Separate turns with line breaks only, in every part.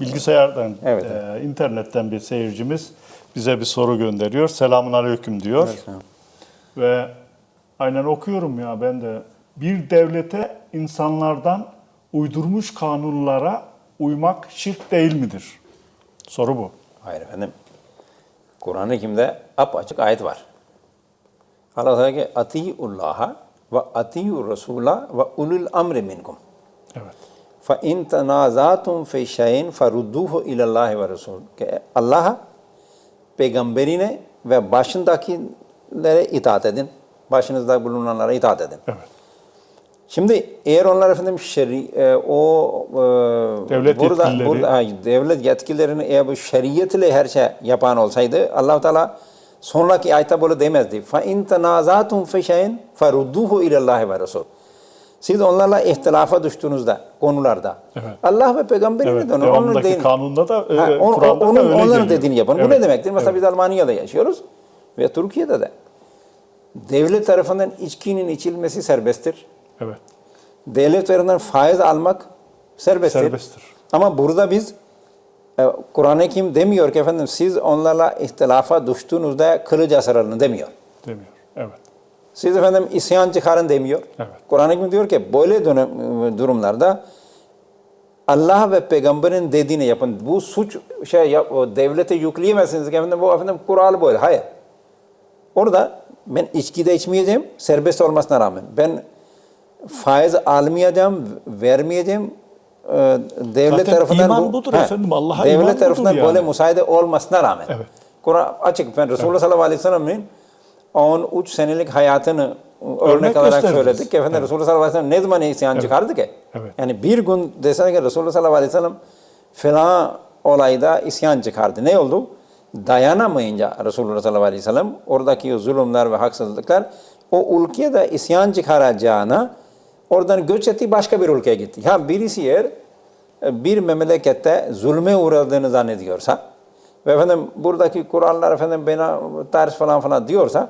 Bilgisayardan,
Evet,
e, internetten bir seyircimiz bize bir soru gönderiyor. Selamun aleyküm diyor. Ve aynen okuyorum ya ben de. Bir devlete insanlardan uydurmuş kanunlara uymak şirk değil midir? Soru bu.
Hayır efendim. Kur'an-ı Kerim'de apaçık ayet var. Allah Teala ki atiullaha ve atiur rasula ve ulul amri minkum.
Evet.
Fa in tenazatum fi şeyin farudduhu ilallahi ve rasul. Ki Allah'a, peygamberine ve başındakilere itaat edin. Başınızda bulunanlara itaat edin.
Evet.
Şimdi eğer onlar efendim şeri, e, o e,
Devlet
burada,
yetkilileri-
burada ha, devlet yetkililerini eğer bu şeriyet ile her şey yapan olsaydı allah Teala sonraki ayette böyle demezdi. Fa in tenazatum fi şeyin farudduhu ilallahi ve rasul. Siz onlarla ihtilafa düştüğünüzde konularda
Evet.
Allah ve peygamberine
Evet.
dönün.
Devamındaki
deyin.
kanunda da, e,
Ha, on-
Kur'an'da
onun,
da öyle
onların
geliyor.
dediğini yapın. Bu
Evet.
ne demektir? Mesela
Evet.
biz Almanya'da yaşıyoruz ve Türkiye'de de. Devlet tarafından içkinin içilmesi serbesttir.
Evet.
Devlet tarafından faiz almak serbesttir.
Serbesttir.
Ama burada biz e, Kur'an-ı Kerim demiyor ki efendim siz onlarla ihtilafa düştüğünüzde kılıç asaralım demiyor.
Demiyor. Evet.
Siz efendim isyan çıkarın demiyor.
Evet.
Kur'an-ı Kerim diyor ki böyle dönem, durumlarda Allah ve peygamberin dediğini yapın. Bu suç şey yap, devlete yükleyemezsiniz ki efendim bu efendim kural böyle. Hayır. Orada ben içki de içmeyeceğim serbest olmasına rağmen. Ben faiz almayacağım, vermeyeceğim. Ee, devlet
Zaten
tarafından
iman
bu,
budur
He,
efendim, Allah'a
devlet
iman
tarafından
yani.
böyle müsaade olmasına rağmen.
Evet.
Kur'an açık. Ben Resulullah sallallahu aleyhi ve sellem'in 13 senelik hayatını örnek,
Örnek gösterdiniz.
söyledik efendim Resulullah sallallahu aleyhi ve sellem ne zaman isyan çıkardı ki?
Evet.
Yani bir gün desene ki Resulullah sallallahu aleyhi ve sellem filan olayda isyan çıkardı. Ne oldu? Dayanamayınca Resulullah sallallahu aleyhi ve sellem oradaki zulümler ve haksızlıklar o ülkeye de isyan çıkaracağına oradan göç etti başka bir ülkeye gitti. Ya birisi e, bir memlekette zulme uğradığını zannediyorsa ve efendim buradaki kurallar efendim bana ters falan falan diyorsa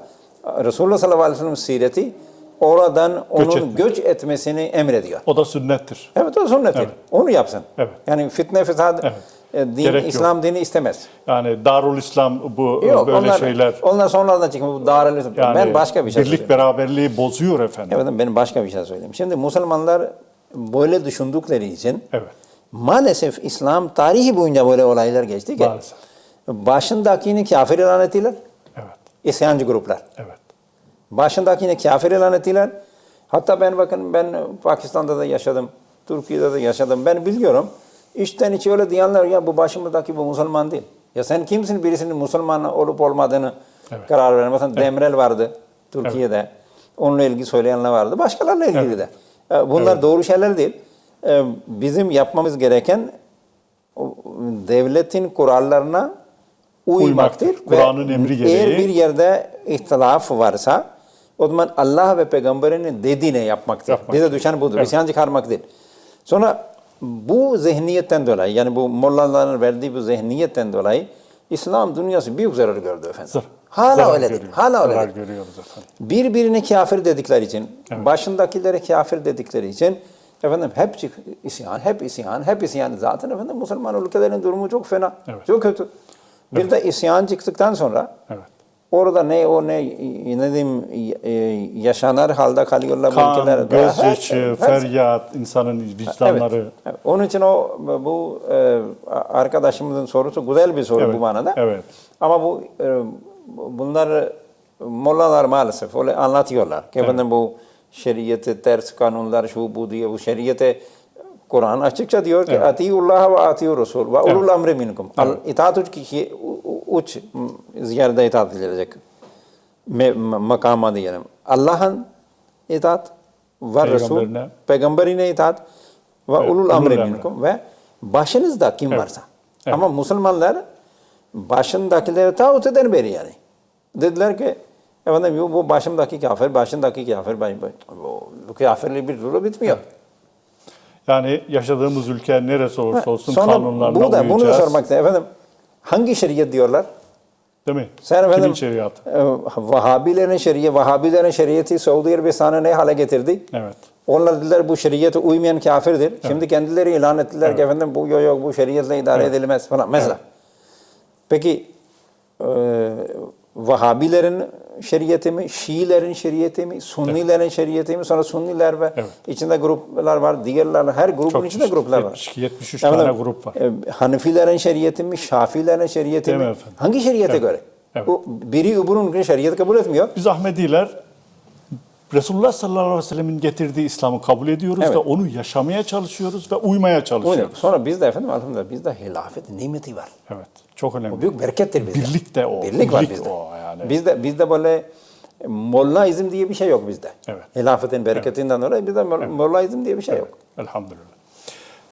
Resulullah sallallahu aleyhi ve sellem sireti oradan onun
etmek.
göç etmesini emrediyor.
O da sünnettir.
Evet o sünnettir.
Evet.
Onu yapsın.
Evet.
Yani fitne fesad
Evet.
e, din,
Gerek yok.
İslam dini istemez.
Yani Darul İslam bu
Yok
böyle
onlar,
şeyler
onlar sonradan çıkıyor. Bu darül
yani
Ben başka bir şey
birlik
söyleyeyim.
beraberliği bozuyor efendim.
Evet ben başka bir şey söyleyeyim. Şimdi Müslümanlar böyle düşündükleri için
Evet.
maalesef İslam tarihi boyunca böyle olaylar geçti ki
Maalesef.
Başındakini kafir ilan ettiler.
Evet.
İsyancı gruplar.
Evet.
Başındakini kafir ilan ettiler. Hatta ben bakın ben Pakistan'da da yaşadım. Türkiye'de de yaşadım. Ben biliyorum. İçten içe öyle diyenler ya bu başımızdaki bu Müslüman değil. Ya sen kimsin birisinin Müslüman olup olmadığını
Evet.
karar veren. Mesela Demirel vardı Türkiye'de. Onunla ilgili söyleyenler vardı. Başkalarıyla ilgili de. E, Bunlar doğru şeyler değil. E, Bizim yapmamız gereken devletin kurallarına uymaktır.
Uymaktır. Kur'an'ın emri gereği.
Eğer bir yerde ihtilaf varsa o zaman Allah ve peygamberinin dediğine yapmaktır.
Yapmak.
Bize düşen budur.
Evet.
İsyan çıkarmak değil. Sonra bu zihniyetten dolayı yani bu mollaların verdiği bu zihniyetten dolayı İslam dünyası büyük zarar gördü efendim.
Zar-
Hala
zarar
öyledir.
görüyor.
Hala
Zarar
öyledir.
görüyoruz efendim.
Birbirine kafir dedikleri için, başındakileri kafir dedikleri için efendim hep isyan, hep isyan, hep isyan. Zaten efendim Müslüman ülkelerin durumu çok fena,
Evet.
çok kötü. Bir de isyan çıktıktan sonra
Evet.
orada ne o ne ne diyeyim e, yaşanar halde kalıyorlar
Kan,
ülkeler.
gözyaşı,
Her- her-
feryat, insanın vicdanları.
Evet. evet. Onun için o bu e, arkadaşımızın sorusu güzel bir soru
Evet,
bu manada.
evet.
Ama bu e, bunlar mollalar maalesef öyle anlatıyorlar. Ki efendim bu şeriyete ters kanunlar şu bu diye bu şeriyete Kur'an açıkça diyor ki
Evet.
Atiyullah ve atiyur Resul ve ulul amri minkum. Al, itaat uç kişi uç yerde itaat edilecek. Makama diyelim. Allah'ın itaat ve Resul,
Peygamberine.
itaat ve
Evet,
ulul
emri.
minkum ve başınızda kim
Evet.
varsa.
Evet.
Ama Müslümanlar başındakileri tağut eder beri yani. Dediler ki efendim bu başımdaki kafir, başındaki kafir, bu, kafirliği bir türlü bitmiyor.
Yani yaşadığımız ülke neresi olursa olsun
Sonra
kanunlarına
bu da bunu da
uyacağız.
sormak istedim. Efendim hangi şeriat diyorlar?
Değil mi?
Sen
Kimin
efendim
şeriatı?
e, Vahabilerin şeriatı, Vahabilerin şeriatı Suudi Arabistan'ı ne hale getirdi?
Evet.
Onlar dediler bu şeriata uymayan kafirdir. Şimdi kendileri ilan ettiler ki efendim bu yok yok bu şeriatla idare edilmez falan mesela. Peki e, Vahabilerin şeriatı mı, Şiilerin şeriatı mı, Sunnilerin şeriatı mı? Sonra Sunniler ve
Evet.
içinde gruplar var, diğerler her grubun
Çok
içinde gruplar var.
72, 73
Yani
tane grup var.
e, Hanefilerin şeriatı mı, Şafilerin şeriatı
Değil mi efendim?
Hangi şeriate göre?
Evet.
Bu biri öbürünün şeriatı kabul etmiyor.
Biz Ahmediler Resulullah sallallahu aleyhi ve sellemin getirdiği İslam'ı kabul ediyoruz
Evet.
ve onu yaşamaya çalışıyoruz ve uymaya çalışıyoruz.
Öyle. Sonra bizde efendim elhamdülillah bizde hilafet nimeti var.
Evet. Çok önemli.
Bu büyük berekettir bizde.
Birlik de o.
Birlik var
Birlik
bizde.
o yani.
Bizde bizde böyle mollaizm diye bir şey yok bizde.
Evet.
Hilafetin bereketinden dolayı bizde mollaizm diye bir şey yok.
Elhamdülillah.